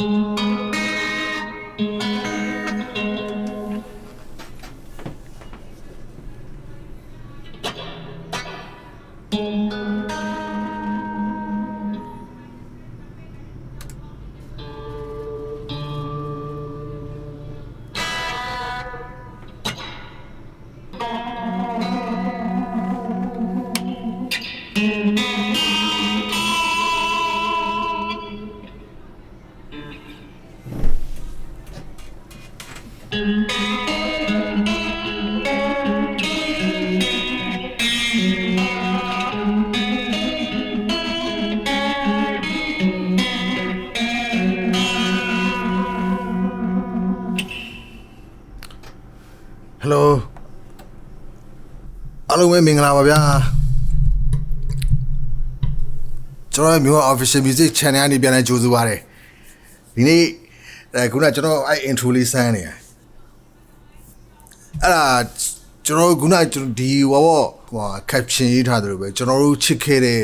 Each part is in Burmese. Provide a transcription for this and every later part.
ဟ လုံးပဲမင်္ဂလာပါဗျာကျွန်တော်ရဲ့မျိုး official music channel ကနေပြန်လဲကြိုဆိုပါရစေဒီနေ့အဲခုနကကျွန်တော်အဲ့ intro လေးစမ်းနေရအဲ့ဒါကျွန်တော်ခုနကကျွန်တော်ဒီဟောဟို caption ရေးထားတယ်လို့ပဲကျွန်တော်တို့ချစ်ခဲ့တဲ့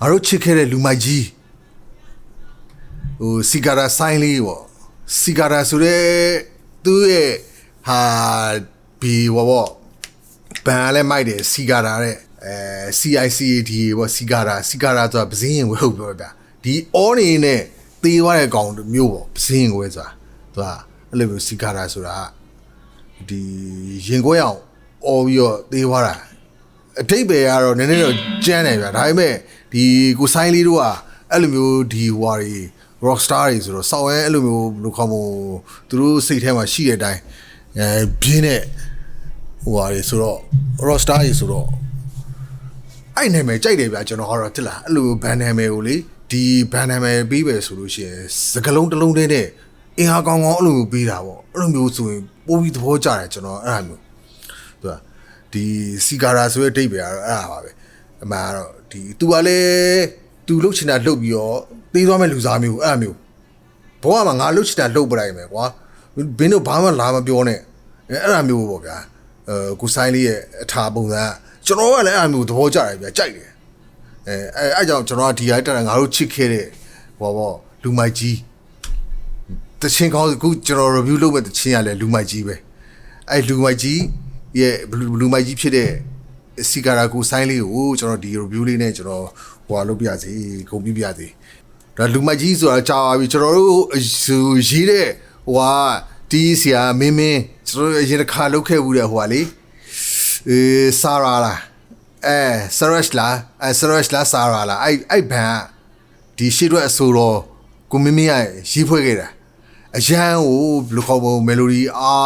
ငါတို့ချစ်ခဲ့တဲ့လူမိုက်ကြီးဟိုစီဂါရာဆိုင်လေးပေါ့စီဂါရာဆိုတဲ့သူ့ရဲ့ဟာဘီဟောပေါ့ ဘန်လည်းမိုက်တယ်စီဂါရာတဲ့အဲ CICAD ပေါ့စီဂါရာစီဂါရာဆိုတာပစင်းရင်ဝဲဟုတ်ပြောဗျာဒီအော်နေနဲ့သေးသွားတဲ့ကောင်မျိုးပေါ့ပစင်းရင်ဝဲဆိုတာသူကအဲ့လိုမျိုးစီဂါရာဆိုတာဒီရင်ခွဲအောင်အော်ပြီးတော့သေးသွားတာအတိတ်ပဲကတော့နည်းနည်းတော့ကျန်းတယ်ဗျာဒါပေမဲ့ဒီကိုဆိုင်လေးတို့ကအဲ့လိုမျိုးဒီဟွာတွေ rock star တွေဆိုတော့စောက်ရဲအဲ့လိုမျိုးဘယ်လိုခေါ်မလို့သူတို့စိတ်ထဲမှာရှိတဲ့အတိုင်းအဲပြင်းတဲ့ ဟိုဟာတွေဆိုတော့ rock star တွေဆိုတော့အဲ့နာမည်ကြိုက်တယ်ဗျာကျွန်တော်ကတော့တိလားအဲ့လိုဘန်နာမည်ကိုလေဒီဘန်နာမည်ပြီးပဲဆိုလို့ရှိရင်စကလုံးတစ်လုံးတည်းနဲ့အင်အားကောင်းကောင်းအဲ့လိုမျိုးပြီးတာပေါ့အဲ့လိုမျိုးဆိုရင်ပိုးပြီးသဘောကျတယ်ကျွန်တော်အဲ့ဒါမျိုးသူကဒီစီဂါရာဆိုတဲ့ဒိတ်ပဲကတော့အဲ့ဒါပါပဲအမှန်ကတော့ဒီ तू ကလည်းသူလှုပ်ချင်တာလှုပ်ပြီးတော့သေးသွားမဲ့လူစားမျိုးအဲ့ဒါမျိုးဘောကမှငါလှုပ်ချင်တာလှုပ်ပလိုက်မယ်ကွာဘင်းတို့ဘာမှလာမပြောနဲ့အဲ့အဲ့ဒါမျိုးပေါ့ဗျာ အဲကိုဆိုင်လေးရဲ့အထာပုံစံကကျွန်တော်ကလည်းအဲ့ဒါမျိုးသဘောကျတယ်ဗျာကြိုက်တယ်အဲအဲအဲ့ကြောင့်ကျွန်တော်ကဒီဟာတက်တာငါတို့ချစ်ခဲ့တဲ့ဟောပေါ့လူမိုက်ကြီးတချင်းကောင်းအခုကျွန်တော် review လုပ်မဲ့တချင်းရလဲလူမိုက်ကြီးပဲအဲ့လူမိုက်ကြီးရဲ့လူမိုက်ကြီးဖြစ်တဲ့စီကာရာကိုဆိုင်လေးကိုကျွန်တော်ဒီ review လေးနဲ့ကျွန်တော်ဟိုလုပ်ပြရစီဂုံပြပြရစီဒါလူမိုက်ကြီးဆိုတာကြာပြီကျွန်တော်တို့ရေးတဲ့ဟိုဟာတီးဆရာမင်းမင်း ကျွန်တော်တို့အရင်တစ်ခါလုပ်ခဲ့ဘူးတဲ့ဟိုဟာလေအဲဆာရာလားအဲဆရရှလာအဲဆရရှလာဆာရာလားအဲ့အဲ့ဘန်ကဒီရှေ့တော့အဆိုတော့ကိုမင်းမင်းရရေးဖွဲ့ခဲ့တာအရန်ကိုဘယ်လိုခေါ်မလဲမယ်လိုဒီအာ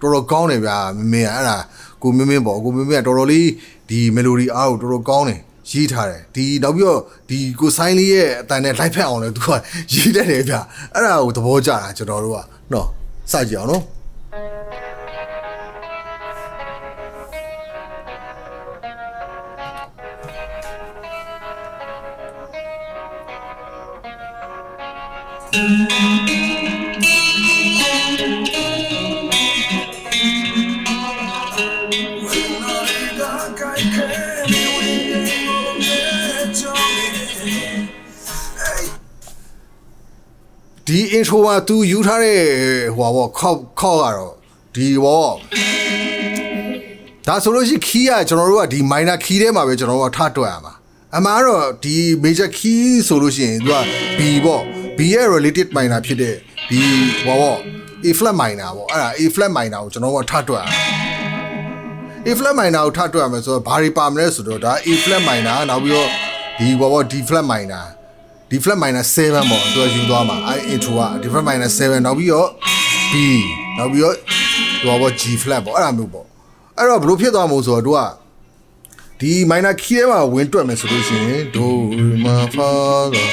တော်တော်ကောင်းတယ်ဗျာမင်းမင်းကအဲ့ဒါကိုမင်းမင်းပေါ့ကိုမင်းမင်းကတော်တော်လေးဒီမယ်လိုဒီအားကိုတော်တော်ကောင်းတယ်ရေးထားတယ်ဒီနောက်ပြီးတော့ဒီကိုဆိုင်လေးရဲ့အတန်နဲ့လိုက်ဖက်အောင်လဲသူကရေးတတ်တယ်ဗျအဲ့ဒါကိုသဘောကျတာကျွန်တော်တို့ကနော်စကြည့်အောင်နော် ဒီ intro မှာ तू ယူထားတဲ့ဟိုပါခောက်ခောက်ကတော့ဒီဘောဒါဆိုလို့ရှိရင် key ကကျွန်တော်တို့ကဒီ minor key ထဲမှာပဲကျွန်တော်တို့ကထတွက်ရမှာအမှန်ကတော့ဒီ major key ဆိုလို့ရှိရင် तू က B ပေါ့ B ရဲ့ related minor ဖြစ်တဲ့ဒီဟောပေါ့ A flat minor ပေါ့အဲ့ဒါ A flat minor ကိုကျွန်တော်တို့ကထတွက်ရမှာ A flat minor ကိုထတွက်ရမယ်ဆိုတော့ဘာတွေပါမလဲဆိုတော့ဒါ A flat minor နောက်ပြီးတော့ဒီဘောပေါ့ D flat minor D flat minor 7ပေါ့သူကယူသွားမှာအဲ intro က D flat minor 7နောက်ပြီးတော့ B နောက်ပြီးတော့သူကပေါ့ G flat ပေါ့အဲ့ဒါမျိုးပေါ့အဲ့တော့ဘလို့ဖြစ်သွားမို့ဆိုတော့သူကဒီ minor key ထဲမှာဝင်တွက်မယ်ဆိုလို့ရှိရင် do re ma fa ga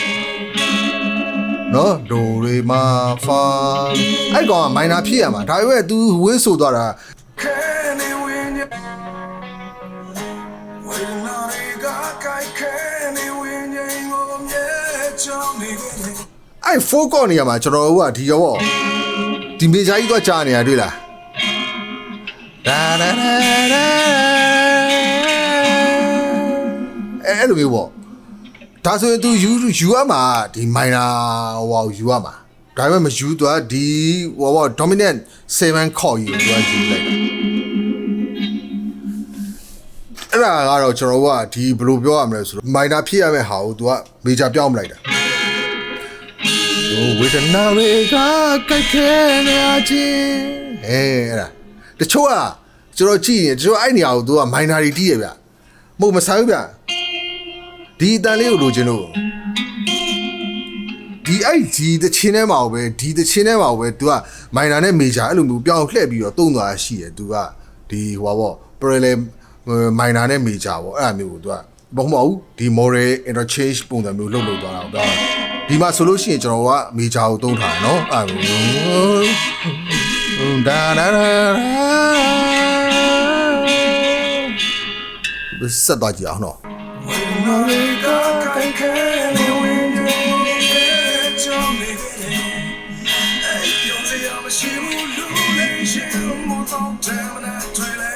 နော် do re ma fa အဲ့ကောင်က minor ဖြစ်ရမှာဒါပေမဲ့ तू ဝင်းဆိုသွားတာ အဲ့4ကော့နေရမှာကျွန်တော်တို့ကဒီရောပေါ့ဒီမေဂျာကြီးတော့ကြာနေတာတွေ့လားဒါဒါဒါဒါအဲ့အဲ့လိုမျိုးပေါ့ဒါဆိုရင် तू ယူယူရမှာဒီ minor ဟိုဟာယူရမှာဒါပေမဲ့မယူသူကဒီဟောဘော dominant 7 chord ကြီးကိုသူကယူလိုက်တာအဲ့ဒါကတော့ကျွန်တော်တို့ကဒီဘယ်လိုပြောရမလဲဆိုတော့ minor ဖြစ်ရမယ့်ဟာကိုသူက major ပြောင်းမလိုက်တာဟို ဝေဒနာတွေကကြိုက်ခဲနေအချင်းအဲအဲ့ဒါတချို့ကကျွန်တော်ကြည့်ရင်တချို့အဲ့နေရာကိုသူက minor တွေတီးရဗျမဟုတ်မဆိုင်ဘူးဗျဒီအတန်လေးကိုလိုချင်လို့ ဒီအဲ့ဒီတချင်းထဲမှာပဲဒီတချင်းထဲမှာပဲ तू ကမိုင်နာနဲ့မေဂျာအဲ့လိုမျိုးပြောင်းလှည့်ပြီးတော့တုံးသွားတာရှိတယ် तू ကဒီဟိုပါပေါ့ parallel မိုင်နာနဲ့မေဂျာပေါ့အဲ့အမျိုးကို तू ကဘာမှမဟုတ်ဒီ model interchange ပုံစံမျိုးလုပ်လုပ်သွားတာပေါ့ ဒီမှာဆိုလို့ရှိရင်ကျွန်တော်ကမေဂျာကိုတုံးထားတယ်နော်အဲ့လိုဒါဒါဒါဆက်သွားကြည့်အောင်နော် Marika kai kene winje chome Ay yo te amo shi mu lu le shi mu tong te na twe le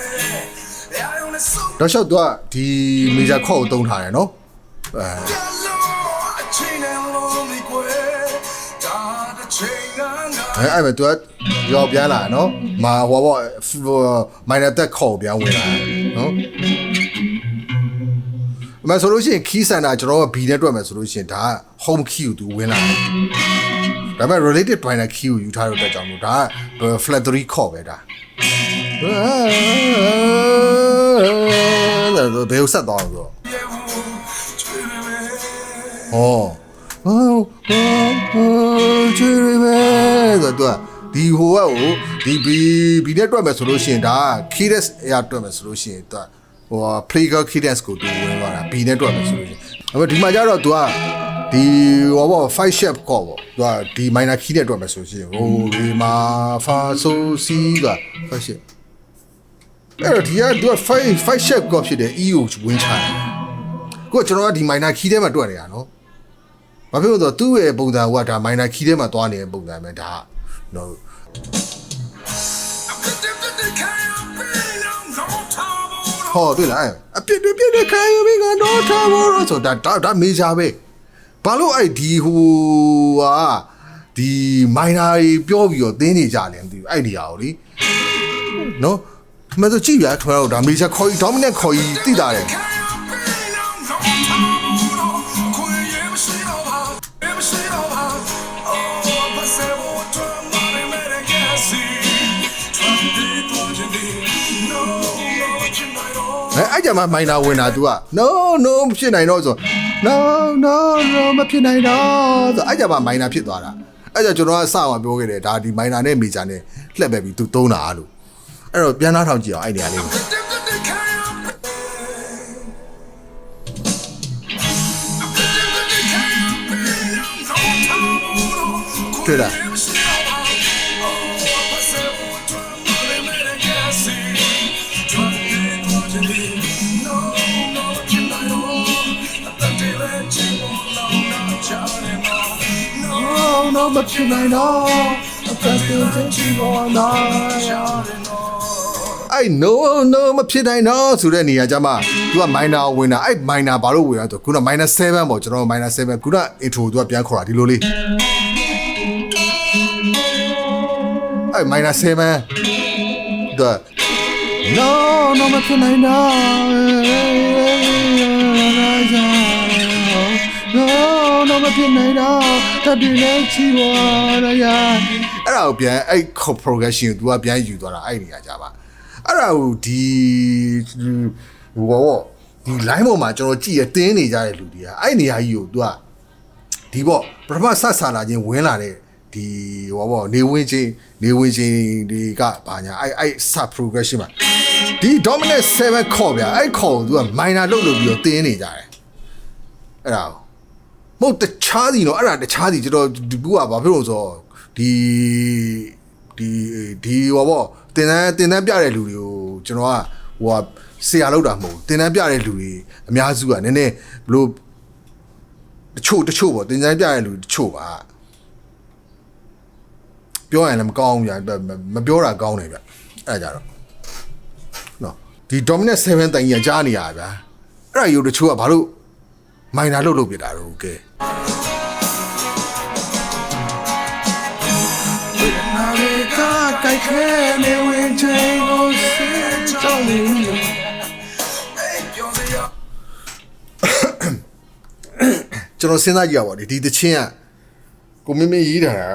Ya yo le so တော့ရှောက် तू ကဒီမေဂျာခေါ့ကိုတုံးထားတယ်နော်အဲ အဲအဲ့မဲ့ तू ကရောပြန်လာနော်မာဟောပေါ့မိုင်နာတက်ခေါ်ပြန်ဝင်လာနော်အမဆိုလို့ရှိရင် key center ကျွန်တော်က B နဲ့တွက်မယ်ဆိုလို့ရှိရင်ဒါက home key ကို तू ဝင်လာတယ်ဒါပေမဲ့ related binary key ကိုယူထားတဲ့အတွက်ကြောင့်မို့ဒါက flat 3ခေါ်ပဲဒါဒါဘယ်ကိုဆက်သွားလို့ ye wu chwe me ဟောဟောဟောချွေရီပဲဆိုတော့ဒီဟိုကကိုဒီဘီဘီနဲ့တွက်မယ်ဆိုလို့ရှိရင်ဒါ keyless အရာတွက်မယ်ဆိုလို့ရှိရင်သူကဟို player keyless ကိုသူဝင်သွားတာဘီနဲ့တွက်မယ်ဆိုလို့ရှိရင်အဲ့တော့ဒီမှာကျတော့သူကဒီဟောပေါ့ five shape ကောပေါ့သူကဒီ minor key နဲ့တွက်မယ်ဆိုလို့ရှိရင်ဟိုဒီမှာ fa so si က five shape အဲ့တော့ဒီကသူက5 5 shape ကောဖြစ်တယ် e ကိုဝင်ချတယ်ကိုကျွန်တော်ကဒီ minor key ထဲမှာတွက်နေတာနော် ဘာဖြစ်လို့လဲဆိုတော့သူ့ရဲ့ပုံစံကဒါ minor key ထဲမှာသွားနေတဲ့ပုံစံပဲဒါကနော်ဟောတွေ့လားအဲ့အပြစ်တွေပြစ်တွေခံယူပြီးကတော့ထားဖို့လို့ဆိုတာဒါဒါမေဂျာပဲဘာလို့အဲ့ဒီဟိုဟာဒီ minor ကြီးပြောပြီးတော့သင်းနေကြတယ်မသိဘူးအဲ့ဒီဟာကိုလေနော်မဆိုကြည့်ပြခင်ဗျားတို့ဒါမေဂျာခေါ်ကြီး dominant ခေါ်ကြီးတိတာတယ် ကြမှာမိုင်နာဝင်တာ तू က no no မဖြစ်နိုင်တော့ဆို no no no မဖြစ်နိုင်တော့ဆိုအဲ့ကြမှာမိုင်နာဖြစ်သွားတာအဲ့ကြကျွန်တော်ကစအောင်ပြောခဲ့တယ်ဒါဒီမိုင်နာနဲ့မေဂျာနဲ့လှက်ပဲပြီး तू သုံးတာလို့အဲ့တော့ပြန်သားထောင်ကြည့်အောင်အဲ့နေရာလေးကိုတွေ့လား no no မဖြစ်နိုင်တော့အသက်သွင်းချင်ပေါ်လာအဲ့ no no မဖြစ်နိုင်တော့ဆိုတဲ့နေရာကျမှ तू က minor ဝင်တာအဲ့ minor ဘာလို့ဝင်တာဆိုခုန minor 7ပေါ့ကျွန်တော် minor 7ခုန intro तू ကပြန်ခေါ်တာဒီလိုလေးအဲ့ minor 7 the no no မဖြစ်နိုင်တော့ no no မဖြစ်နိုင်တော့တတိလည်းချီပေါ်ရရအဲ့ဒါကိုပြန်အဲ့ progression ကို तू ကပြန်ယူသွားတာအဲ့နေရာကြပါအဲ့ဒါကိုဒီဟိုဘောဒီ line ပေါ်မှာကျွန်တော်ကြည့်ရတင်းနေကြတဲ့လူတွေကအဲ့နေရာကြီးကို तू ကဒီပေါ့ပထမဆက်ဆာလာခြင်းဝင်လာတဲ့ဒီဟောပေါ့နေဝင်ချင်းနေဝင်ချင်းတွေကဘာညာအဲ့အဲ့ sub progression မှာဒီ dominant 7 core ဗျာအဲ့ core ကို तू က minor လုပ်လို့ပြီးတော့တင်းနေကြတယ်အဲ့ဒါကို မဟုတ်တခြားစီနော်အဲ့ဒါတခြားစီကျွန်တော်ဒီဘူးကဘာဖြစ်လို့ဆိုတော့ဒီဒီဒီဟောပေါ့တင်တန်းတင်တန်းပြတဲ့လူတွေကိုကျွန်တော်ကဟိုဟာဆရာလောက်တာမဟုတ်ဘူးတင်တန်းပြတဲ့လူတွေအများစုကနည်းနည်းဘလို့တချို့တချို့ပေါ့တင်တန်းပြတဲ့လူတချို့ပါပြောရင်လည်းမကောင်းဘူးဗျာမပြောတာကောင်းတယ်ဗျအဲ့ဒါကြတော့နော်ဒီ dominant 7တိုင်ကြီးကကြားနေရဗျာအဲ့ဒါယူတချို့ကဘာလို့မိုင်နာလို့လုပ်ပြတာတော့ကဲ ခဲနေဝင်ချိန်ကိုစစ်ကြောင်းနေလို့အေးပြောစရာကျွန်တော်စဉ်းစားကြည့်ရပါဒီဒီတချင်းကကိုမင်းမင်းရေးထားတာ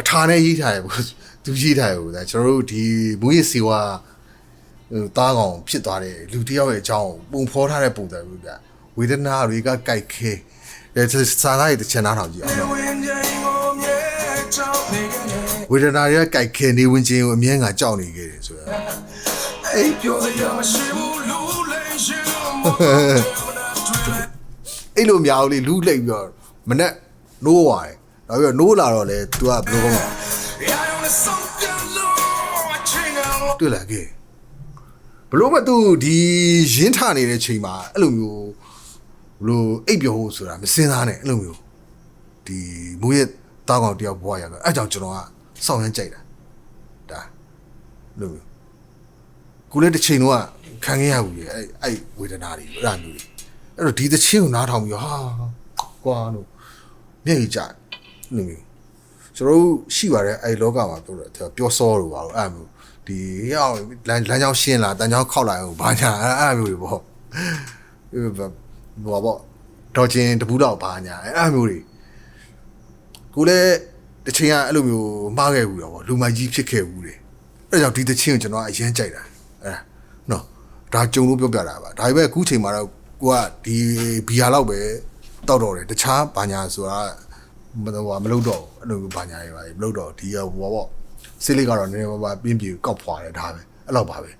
အထာနဲ့ရေးထားရဘူးသူရေးထားရဘူးဒါကျွန်တော်တို့ဒီမူရစီဝါဟိုတားကောင်ဖြစ်သွားတဲ့လူတစ်ယောက်ရဲ့အကြောင်းပုံဖော်ထားတဲ့ပုံစံမျိုးပြဝေဒနာတွေကကြိုက်ခဲ အဲစာသားရဲ့တချင်နားထောင်ကြည့်အောင်ဝင်ချိန်ကိုမြဲကြောင်းနေခဲ့တယ်ဝေဒနာတွေကကြိုက်ခဲနေဝင်ခြင်းကိုအမြဲငါကြောက်နေခဲ့တယ်ဆိုတော့အေးပြောစရာမရှိဘူးလူလိမ့်ရှင်မောတွေ့အဲ့လိုများလေးလူးလိမ့်ပြီးတော့မနဲ့နိုးသွားတယ်နောက်ပြီးတော့နိုးလာတော့လေ तू ကဘယ်လိုကောင်းလဲ I only something low I change out တွေ့လာခဲ့ဘလို့မသူဒီရင်းထနေတဲ့ချိန်မှာအဲ့လိုမျိုးဘ လို့အိပ်ပျော်ဖို့ဆိုတာမစင်စားနဲ့အဲ့လိုမျိုးဒီမူရဲ့တောင်းကောင်တယောက်ဘွားရတော့အဲ့ကြောင့်ကျွန်တော်ကစောင့်ရမ်းကြိုက်တာဒါအဲ့လိုမျိုးကိုလည်းတစ်ချိန်တော့ခံခဲ့ရဘူးလေအဲ့အဲ့ဝေဒနာတွေအဲ့ဒါမျိုးတွေအဲ့တော့ဒီတစ်ချင်းကိုနားထောင်ပြီးဟာကွာလို့မျက်ရည်ကျတယ်အဲ့လိုမျိုးကျွန်တော်တို့ရှိပါတယ်အဲ့လောကမှာပြောတယ်ပျော့စောလို့ပါတော့အဲ့မျိုးဒီရောက်လမ်းလမ်းကြောင်းရှင်းလာတန်ကြောင်းခောက်လာအောင်ဘာညာအဲ့အဲ့မျိုးတွေပေါ့ ဟိုပေါ့တော့ချင်းတပူးတော့ဘာညာအဲ့အဲ့မျိုးတွေကိုလည်းတစ်ချိန်ကအဲ့လိုမျိုးမှားခဲ့ဘူးတော့ဗောလူမကြီးဖြစ်ခဲ့ဘူးတယ်အဲ့ကြောင့်ဒီတစ်ချင်းကိုကျွန်တော်အရင်ကြိုက်တာအဲ့ဒါနော်ဒါကြုံလို့ပြောပြတာပါဒါပေမဲ့အခုချိန်မှာတော့ကိုကဒီဘီယာလောက်ပဲတောက်တော့တယ်တခြားဘာညာဆိုတာမတော့မလုပ်တော့ဘူးအဲ့လိုမျိုးဘာညာရေးပါမလုပ်တော့ဒီဟိုပေါ့စိတ်လေးကတော့နည်းနည်းပါးပါပြင်းပြကောက်ဖွာတယ်ဒါပဲအဲ့လောက်ပါပဲ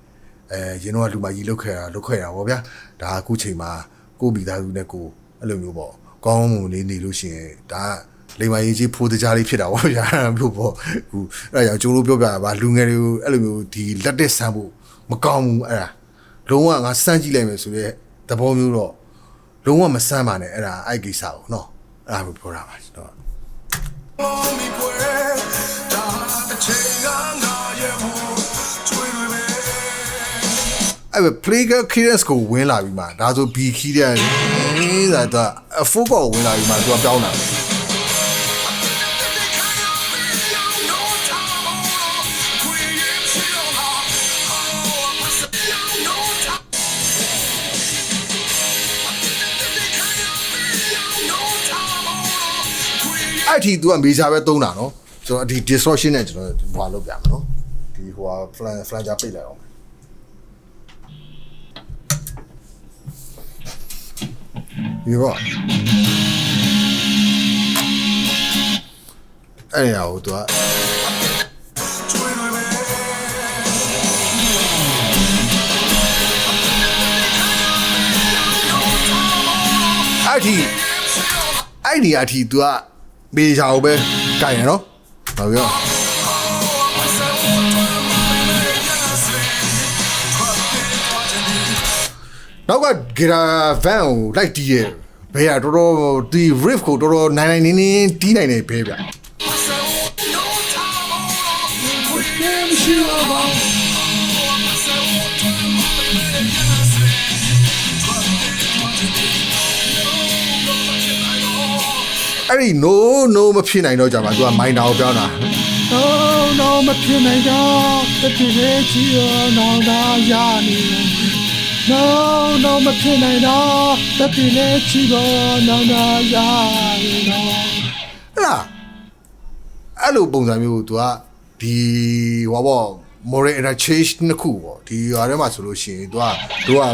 အဲရင်တော့လူမကြီးလုတ်ခဲ့တာလုတ်ခဲ့တာဗောဗျာဒါအခုချိန်မှာ ကိုမိသားစုနဲ့ကိုအဲ့လိုမျိုးပေါ့ကောင်းမှုလေးနေလို့ရှိရင်ဒါလိမ္မာရေးကြီးဖိုးတကြားလေးဖြစ်တာဗောဗျာအဲ့လိုပေါ့ဟိုအဲ့ဒါကြောင့်ကျိုးလို့ပြောပြတာပါလူငယ်တွေကိုအဲ့လိုမျိုးဒီလက်တက်ဆန်းဖို့မကောင်းဘူးအဲ့ဒါလုံးဝငါစမ်းကြည့်လိုက်မယ်ဆိုတော့သဘောမျိုးတော့လုံးဝမစမ်းပါနဲ့အဲ့ဒါအဲ့ကိစ္စကိုနော်အဲ့ဒါမျိုးပြောတာပါကျွန်တော် အဲ့ပဲ player clearance ကိုဝင်လာပြီးမှဒါဆို B key တဲ့ဒါတော့ full ကိုဝင်လာပြီးမှသူကပြောင်းတာ no time queen chill out oh no time no time queen အဲ့ဒီ तू က major ပဲသုံးတာနော်ကျွန်တော်ဒီ distortion နဲ့ကျွန်တော်ဟိုလုပ်ပြမယ်နော်ဒီဟိုဟာ flan flanger ပိတ်လိုက်အောင် ဒီတော့အဲ့ရဟို तू က tweet me အဲ့ဒီအဲ့ဒီအထိ तू က major ကိုပဲကြိုင်ရနော်ဟုတ်ပြီ နော်နောက်ကဂီတာဗန်ကိုလိုက်တီးရဲ့ဘယ်ကတော်တော်ဒီ riff ကိုတော်တော်နိုင်နိုင်နင်းနင်းတီးနိုင်တယ်ဘဲဗျအဲ့ဒီ no no မဖြစ်နိုင်တော့ကြမှာ तू က minor ကိုပြောင်းတာ no no မဖြစ်နိုင်တော့တတိယချီရောနောင်သာရနေ no no မဖြစ်နိုင်တော့တတိယချီရောနောင်သာရနေတော့ ဟဲ့လားအဲ့လိုပုံစံမျိုး तू ကဒီဟောပေါ့ moral interchange နှစ်ခုပေါ့ဒီဟာထဲမှာဆိုလို့ရှိရင် तू က तू က1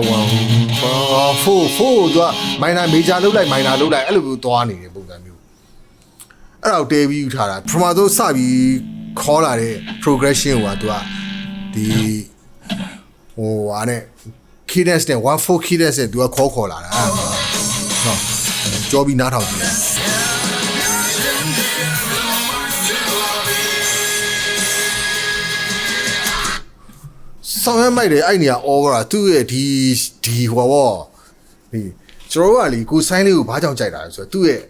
4 4 तू က minor major လောက်လိုက် minor လောက်လိုက်အဲ့လိုမျိုးသွားနေတဲ့ပုံစံမျိုးအဲ့ဒါကိုတဲပြီးယူထားတာပထမဆုံးစပြီးခေါ်လာတဲ့ progression ကိုက तू ကဒီဟိုဟာနဲ့ cadence နဲ့14 cadence နဲ့ तू ကခေါ်ခေါ်လာတာအဲ့ဒါမျိုးနော်ကြောပြီးနားထောင်ကြည့်တယ်ဆောင်ရွက်မိုက်တယ်အဲ့နေရာ over သူ့ရဲ့ဒီဒီဟိုဘောဒီကျွန်တော်တို့ကလေကိုဆိုင်းလေးကိုဘာကြောင့်ကြိုက်တာလဲဆိုတော့သူ့ရဲ့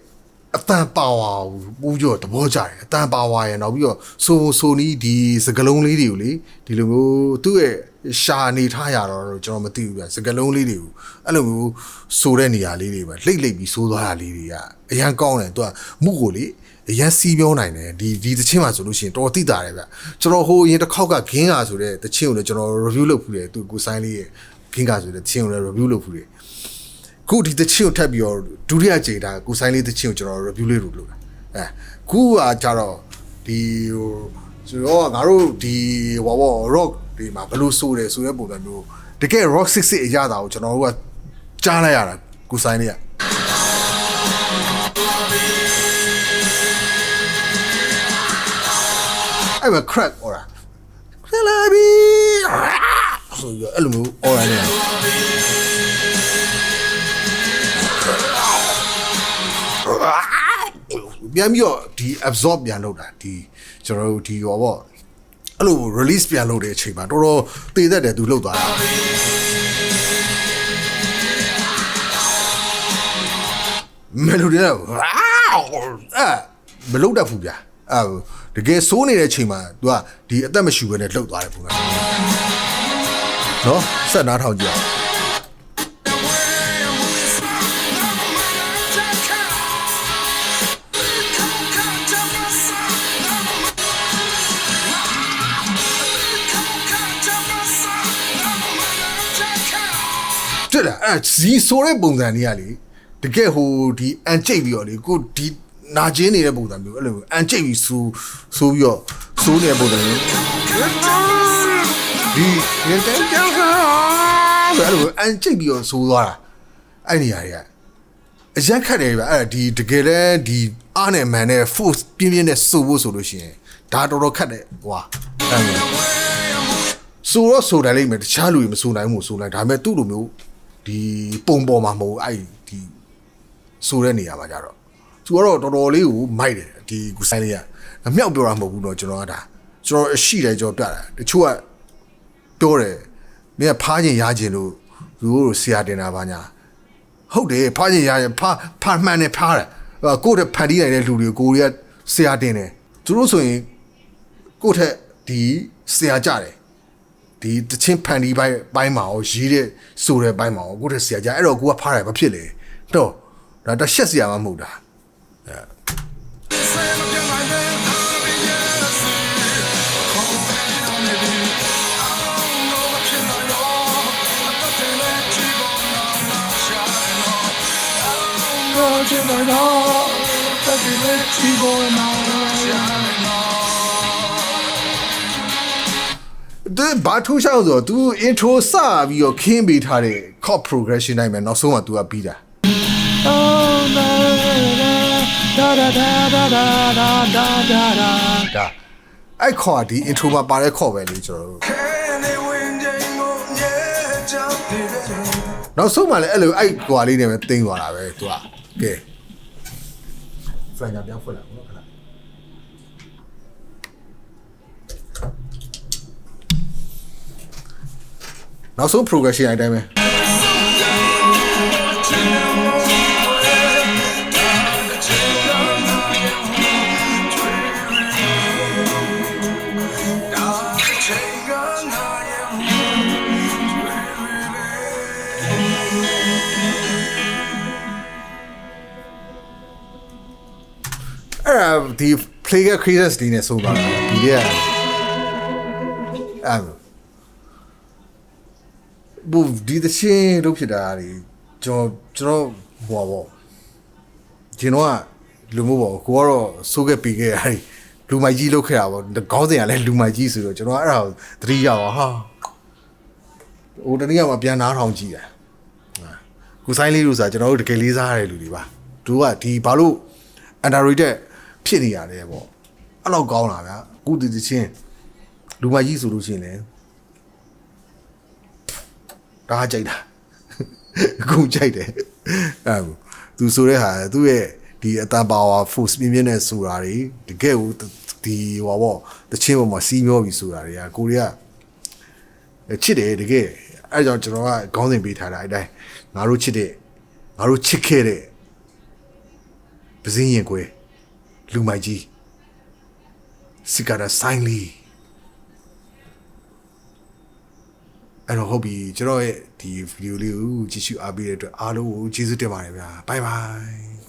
အတန်ပါဝါကိုပူးကြောသဘောကျတယ်အတန်ပါဝါရယ်နောက်ပြီးတော့ဆိုဆိုနီးဒီစကလုံးလေးတွေကိုလေဒီလိုမျိုးသူ့ရဲ့ ရှာနေထားရတော့ကျွန်တော်မသိဘူးဗျစကလုံးလေးတွေကိုအဲ့လိုမျိုးဆိုတဲ့နေရာလေးတွေပဲလှိတ်လှိတ်ပြီးဆိုးသွားတာလေးတွေကအရန်ကောင်းတယ်သူကမှုကိုလေအရန်စီးပြောနိုင်တယ်ဒီဒီတချင်းမှာဆိုလို့ရှိရင်တော်တော်သိတာတယ်ဗျကျွန်တော်ဟိုအရင်တစ်ခေါက်ကဂင်းကာဆိုတဲ့တချင်းကိုလည်းကျွန်တော် review လုပ်ဖူးတယ်သူကိုဆိုင်လေးရဲ့ဂင်းကာဆိုတဲ့တချင်းကိုလည်း review လုပ်ဖူးတယ်ခုဒီတချင်းကိုထပ်ပြီးတော့ဒုတိယကြိမ်ဒါကိုဆိုင်လေးတချင်းကိုကျွန်တော် review လေးလုပ်လို့တာအဲခုကကြတော့ဒီဟိုဆိုတော့ငါတို့ဒီဟောဘော rock ဒီမှာဘယ်လို့ဆိုတယ်ဆိုတဲ့ပုံစံမျိုးတကယ် rock 66အရတာကိုကျွန်တော်တို့ကကြားလိုက်ရတာကိုဆိုင်လေးကအဲ့မှာ crack ဟောတာခလာဘီဆိုရအဲ့လိုမျိုးဟောရတယ်ပြန်ပြီးတော့ဒီ absorb ပြန်လုပ်တာဒီကျွန်တော်တို့ဒီဟောပေါ့ အဲ့လို release ပြန်လုပ်တဲ့အချိန်မှာတော်တော်တည်တတ်တယ်သူလှုပ်သွားတာမယ်လိုဒီကအာမလှုပ်တတ်ဘူးဗျာအဲတကယ်စိုးနေတဲ့အချိန်မှာ तू ကဒီအသက်မရှူဘဲနဲ့လှုပ်သွားတယ်ပုံစံနော်ဆက်နားထောင်ကြည့်အောင် တွေ့လားအဲ့ဇီဆိုတဲ့ပုံစံတွေကလေတကယ်ဟိုဒီအန်ကျိတ်ပြီးတော့လေကိုဒီနာကျင်းနေတဲ့ပုံစံမျိုးအဲ့လိုအန်ကျိတ်ပြီးဆူဆူပြီးတော့ဆူနေတဲ့ပုံစံမျိုးဒီရင်တန်းကြောက်တာဆိုအဲ့လိုအန်ကျိတ်ပြီးတော့ဆူသွားတာအဲ့နေရာတွေကအရက်ခတ်တယ်ဗျအဲ့ဒီတကယ်လဲဒီအားနဲ့မန်နဲ့ force ပြင်းပြင်းနဲ့ဆူဖို့ဆိုလို့ရှိရင်ဒါတော်တော်ခတ်တယ်ဟွာအဲ့လိုဆိုတော့ဆိုတယ်လိမ့်မယ်တခြားလူတွေမဆိုနိုင်ဘူးဆိုနိုင်ဒါပေမဲ့သူ့လိုမျိုး ဒီပုံပေါ်မှာမဟုတ်ဘူးအဲ့ဒီဆိုတဲ့နေရာမှာကြတော့သူကတော့တော်တော်လေးကိုမိုက်တယ်ဒီကူဆိုင်လေးကအမြောက်ပြောတာမဟုတ်ဘူးတော့ကျွန်တော်ကဒါကျွန်တော်အရှိတယ်ကျွန်တော်ပြတာတချို့ကပြောတယ်မင်းကဖားခြင်းရခြင်းလို့လူတို့ဆရာတင်တာပါညာဟုတ်တယ်ဖားခြင်းရရင်ဖားဖားမှန်တယ်ဖားတယ်အဲ့ကိုယ့်တဲ့ဖန်တီးနိုင်တဲ့လူတွေကိုကိုရီးယားဆရာတင်တယ်သူတို့ဆိုရင်ကိုယ့်ထက်ဒီဆရာကြတယ် ဒီတချင်းဖန်ဒီပိုင်းပိုင်းမှာရောရေးတဲ့ဆိုတဲ့ပိုင်းမှာရောကိုယ့်တဲ့ဆရာကြအဲ့တော့ကိုကဖားတယ်မဖြစ်လေတော့ဒါတရှက်ဆရာမှမဟုတ်တာ သူဘာထူးရှောက်ဆိုတော့ तू intro စပြီးတော့ခင်းပေးထားတဲ့ chord progression တိုင်းမှာနောက်ဆုံးမှ तू ကပြီးတာ da da da da da da da da da ဒါအဲ့ခေါ်ကဒီ intro မှာပါတဲ့ chord ပဲလေကျွန်တော်တို့နောက်ဆုံးမှလည်းအဲ့လိုအဲ့ကွာလေးနဲ့ပဲတင်းသွားတာပဲ तू ကကဲ flank ပြန်ဖွင့်လိုက် နော်ခဏနောက်ဆုံး progression အတိုင်းပဲအဲ့ဒါဒီ player creators ဒီနဲ့ဆုံးသွားတာဒီကအဲ့ ဘူဒီတချင်းလုပ်ဖြစ်တာလေကျွန်တော်ကျွန်တော်ဟိုပါဘောကျွန်တော်ကလူမျိုးပေါ့ကိုကတော့စိုးခဲ့ပြီးခဲ့ရတယ်လူမိုက်ကြီးလုပ်ခဲ့တာပေါ့ခေါင်းစဉ်ကလည်းလူမိုက်ကြီးဆိုတော့ကျွန်တော်အဲ့ဒါကိုသတိရပါဟာဟိုတနည်းကမှပြန်နားထောင်ကြည့်တာကိုဆိုင်လေးလို့ဆိုတာကျွန်တော်တို့တကယ်လေးစားရတဲ့လူတွေပါသူကဒီဘာလို့ underrated ဖြစ်နေရတယ်ပေါ့အဲ့လောက်ကောင်းတာဗျာအခုဒီဒီချင်းလူမကြီးဆိုလို့ရှိရင်လည်း ဒါကြိုက်တာအခုကြိုက်တယ်အဲသူဆိုတဲ့ဟာသူ့ရဲ့ဒီအတန်ပါဝါ force ပြင်းပြင်းနဲ့ဆိုတာတွေတကယ်ကိုဒီဟောပေါ့တချင်းပေါ်မှာစီးမျောပြီးဆိုတာတွေကကိုရီးယားချစ်တယ်တကယ်အဲကြောင့်ကျွန်တော်ကခေါင်းစဉ်ပေးထားတာအဲတိုင်းငါတို့ချစ်တဲ့ငါတို့ချစ်ခဲ့တဲ့ပစင်းရင်ကွယ်လူမိုက်ကြီးစီကာရာဆိုင်လီ အဲ့တော့ဟုတ်ပြီကျွန်တော်ရဲ့ဒီဗီဒီယိုလေးကိုကြည့်ရှုအားပေးတဲ့အတွက်အားလုံးကိုကျေးဇူးတင်ပါတယ်ဗျာဘိုင်ဘိုင်